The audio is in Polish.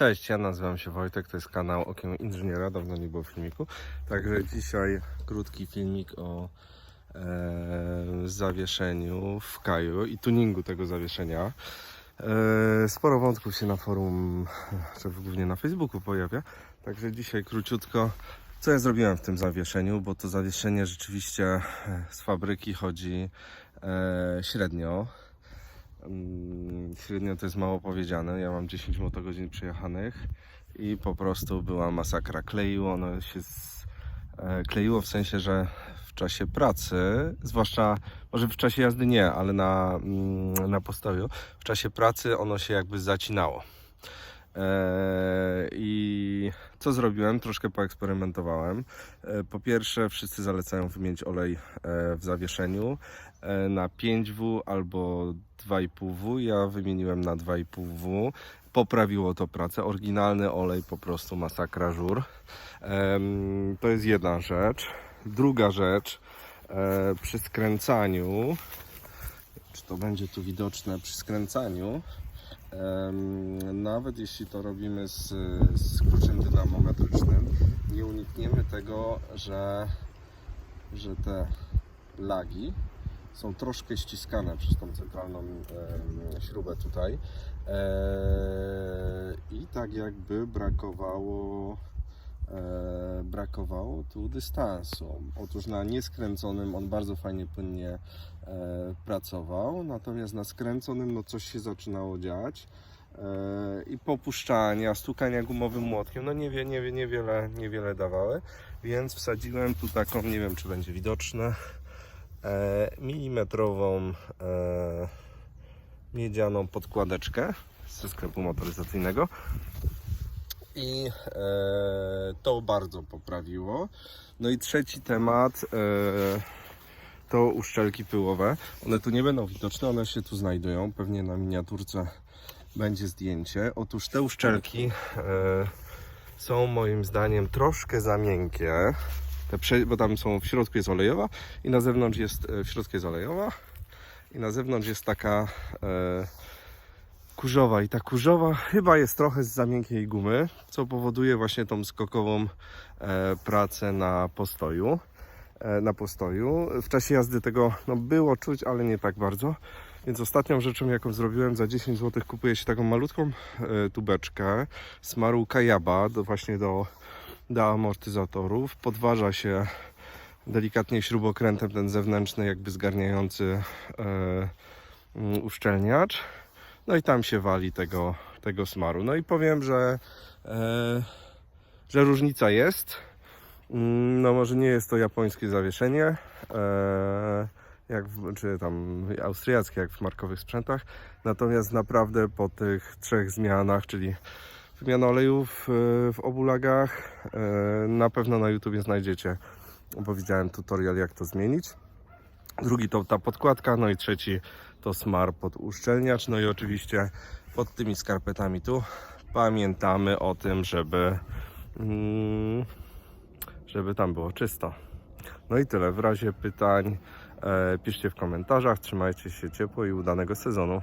Cześć, ja nazywam się Wojtek, to jest kanał Okiem Inżyniera, dawno nie było filmiku. Także dzisiaj krótki filmik o e, zawieszeniu w Kaju i tuningu tego zawieszenia. E, sporo wątków się na forum, głównie na Facebooku pojawia. Także dzisiaj króciutko, co ja zrobiłem w tym zawieszeniu, bo to zawieszenie rzeczywiście z fabryki chodzi e, średnio. Mm, Średnio to jest mało powiedziane. Ja mam 10 motogodzin przejechanych i po prostu była masakra. Kleiło ono się z, e, kleiło w sensie, że w czasie pracy, zwłaszcza może w czasie jazdy nie, ale na, mm, na postoju, w czasie pracy ono się jakby zacinało. E, I co zrobiłem? Troszkę poeksperymentowałem. E, Po pierwsze, wszyscy zalecają wymienić olej e, w zawieszeniu na 5W albo 2,5W. Ja wymieniłem na 2,5W. Poprawiło to pracę. Oryginalny olej po prostu masakra żur. To jest jedna rzecz. Druga rzecz, przy skręcaniu, czy to będzie tu widoczne przy skręcaniu, Nawet jeśli to robimy z, z kluczem dynamometrycznym, nie unikniemy tego, że, że te lagi są troszkę ściskane przez tą centralną śrubę tutaj. E, I tak jakby brakowało brakowało tu dystansu. Otóż na nieskręconym on bardzo fajnie, płynnie e, pracował, natomiast na skręconym no coś się zaczynało dziać e, i popuszczania, stukania gumowym młotkiem, no nie, wie, nie, wie, niewiele, niewiele dawały, więc wsadziłem tu taką, nie wiem czy będzie widoczne, e, milimetrową e, miedzianą podkładeczkę ze sklepu motoryzacyjnego i e, to bardzo poprawiło. No i trzeci temat e, to uszczelki pyłowe. One tu nie będą widoczne, one się tu znajdują. Pewnie na miniaturce będzie zdjęcie. Otóż te uszczelki e, są moim zdaniem troszkę za miękkie. Te bo tam są w środku jest olejowa i na zewnątrz jest e, w środku jest olejowa i na zewnątrz jest taka e, kurzowa i ta kurzowa chyba jest trochę z za miękkiej gumy, co powoduje właśnie tą skokową e, pracę na postoju. E, na postoju. W czasie jazdy tego no, było czuć, ale nie tak bardzo. Więc ostatnią rzeczą, jaką zrobiłem, za 10 zł kupuje się taką malutką e, tubeczkę smaru kajaba do, właśnie do, do amortyzatorów. Podważa się delikatnie śrubokrętem ten zewnętrzny, jakby zgarniający e, mm, uszczelniacz. No i tam się wali tego, tego smaru. No i powiem, że, e, że różnica jest. Mm, No może nie jest to japońskie zawieszenie, e, jak w, czy tam austriackie, jak w markowych sprzętach. Natomiast naprawdę po tych trzech zmianach, czyli wymiana olejów e, w obu lagach, e, na pewno na YouTubie znajdziecie, bo widziałem tutorial jak to zmienić. Drugi to ta podkładka, no i trzeci to smar pod uszczelniacz. No i oczywiście pod tymi skarpetami tu pamiętamy o tym, żeby, mm, żeby tam było czysto. No i tyle. W razie pytań e, piszcie w komentarzach. Trzymajcie się ciepło i udanego sezonu.